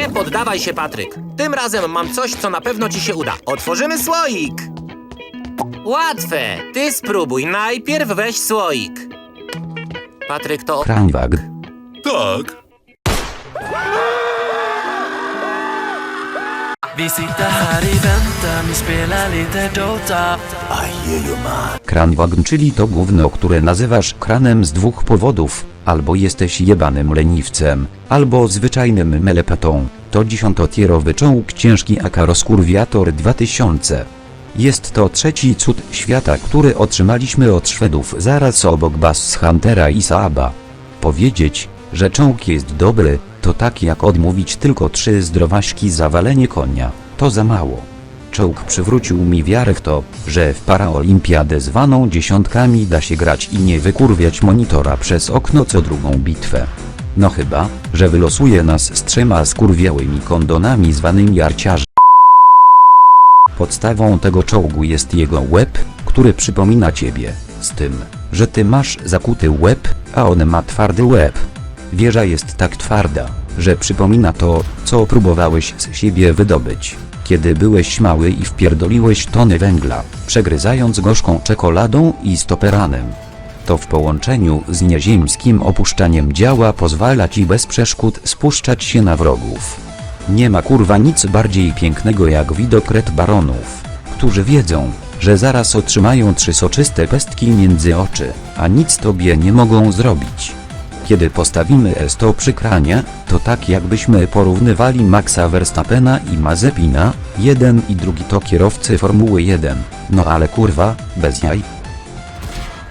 Nie poddawaj się, Patryk. Tym razem mam coś, co na pewno ci się uda. Otworzymy słoik. Łatwe. Ty spróbuj. Najpierw weź słoik. Patryk, to... Kranwag. Tak. Vi sitter i vi lite Dota czyli to gówno, które nazywasz kranem z dwóch powodów. Albo jesteś jebanym leniwcem, albo zwyczajnym melepetą. To dziesiątotierowy czołg ciężki AK Rozkurwiator 2000. Jest to trzeci cud świata, który otrzymaliśmy od Szwedów zaraz obok Bass Huntera i Saaba. Powiedzieć, że czołg jest dobry, to tak jak odmówić tylko trzy zdrowaśki za walenie konia. To za mało. Czołg przywrócił mi wiarę w to, że w paraolimpiadę zwaną dziesiątkami da się grać i nie wykurwiać monitora przez okno co drugą bitwę. No chyba, że wylosuje nas z trzema skurwiałymi kondonami zwanymi arciarzy. Podstawą tego czołgu jest jego łeb, który przypomina ciebie, z tym, że ty masz zakuty łeb, a on ma twardy łeb. Wieża jest tak twarda, że przypomina to, co próbowałeś z siebie wydobyć, kiedy byłeś mały i wpierdoliłeś tony węgla, przegryzając gorzką czekoladą i stoperanem. To w połączeniu z nieziemskim opuszczaniem działa pozwala ci bez przeszkód spuszczać się na wrogów. Nie ma kurwa nic bardziej pięknego jak widok red baronów, którzy wiedzą, że zaraz otrzymają trzy soczyste pestki między oczy, a nic tobie nie mogą zrobić. Kiedy postawimy S100 przy kranie, to tak jakbyśmy porównywali Maxa Verstappena i Mazepina, jeden i drugi to kierowcy Formuły 1, no ale kurwa, bez jaj.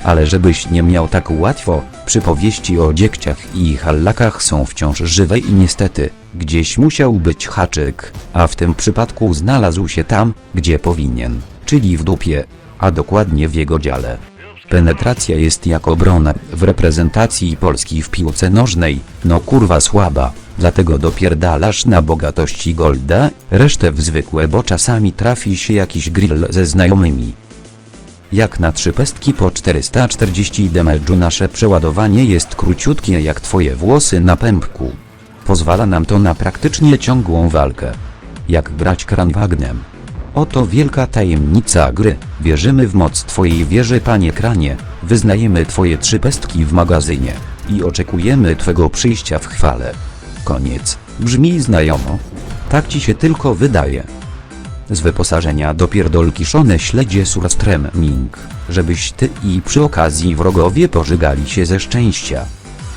Ale żebyś nie miał tak łatwo, przypowieści o dziekciach i hallakach są wciąż żywe i niestety, gdzieś musiał być haczyk, a w tym przypadku znalazł się tam, gdzie powinien, czyli w dupie, a dokładnie w jego dziale. Penetracja jest jak obrona w reprezentacji Polski w piłce nożnej, no kurwa słaba, dlatego dopierdalasz na bogatości golda, resztę w zwykłe, bo czasami trafi się jakiś grill ze znajomymi. Jak na trzy pestki po 440 damage'u nasze przeładowanie jest króciutkie jak twoje włosy na pępku. Pozwala nam to na praktycznie ciągłą walkę. Jak grać kranwagnem. Oto wielka tajemnica gry. Wierzymy w moc twojej wieży panie kranie, wyznajemy twoje trzy pestki w magazynie i oczekujemy twego przyjścia w chwale. Koniec. Brzmi znajomo. Tak ci się tylko wydaje. Z wyposażenia dopierdol kiszone śledzie surströmming, żebyś ty i przy okazji wrogowie pożygali się ze szczęścia.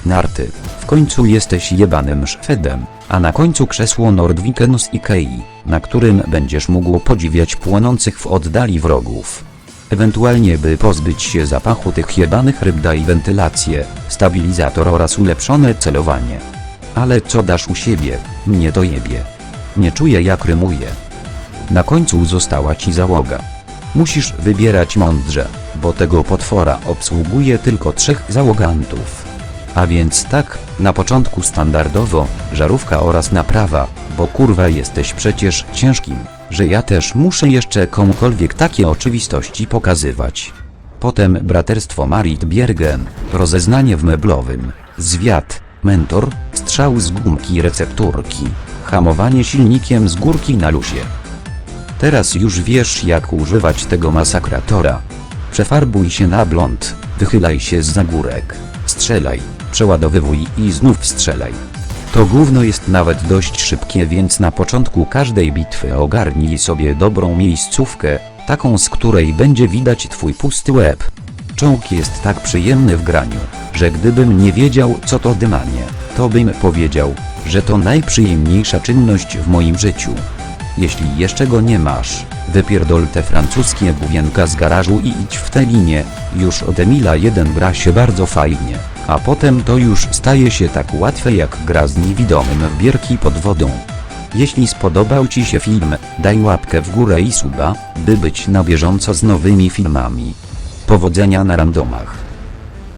Narty, w końcu jesteś jebanym Szwedem, a na końcu krzesło Nordviken z Ikei, na którym będziesz mógł podziwiać płonących w oddali wrogów. Ewentualnie by pozbyć się zapachu tych jebanych ryb daj wentylację, stabilizator oraz ulepszone celowanie. Ale co dasz u siebie, mnie to jebie. Nie czuję jak rymuję. Na końcu została ci załoga. Musisz wybierać mądrze, bo tego potwora obsługuje tylko trzech załogantów. A więc tak, na początku standardowo, żarówka oraz naprawa, bo kurwa jesteś przecież ciężkim, że ja też muszę jeszcze komukolwiek takie oczywistości pokazywać. Potem braterstwo Marit Biergen, rozeznanie w meblowym, zwiat, mentor, strzał z gumki recepturki, hamowanie silnikiem z górki na luzie. Teraz już wiesz jak używać tego masakratora. Przefarbuj się na blond, wychylaj się z górek, strzelaj, przeładowywuj i znów strzelaj. To gówno jest nawet dość szybkie więc na początku każdej bitwy ogarnij sobie dobrą miejscówkę, taką z której będzie widać twój pusty łeb. Czołg jest tak przyjemny w graniu, że gdybym nie wiedział co to dymanie, to bym powiedział, że to najprzyjemniejsza czynność w moim życiu. Jeśli jeszcze go nie masz, wypierdol te francuskie główienka z garażu i idź w tę linię, już od Emila 1 gra się bardzo fajnie, a potem to już staje się tak łatwe jak gra z niewidomym w bierki pod wodą. Jeśli spodobał Ci się film, daj łapkę w górę i suba, by być na bieżąco z nowymi filmami. Powodzenia na randomach.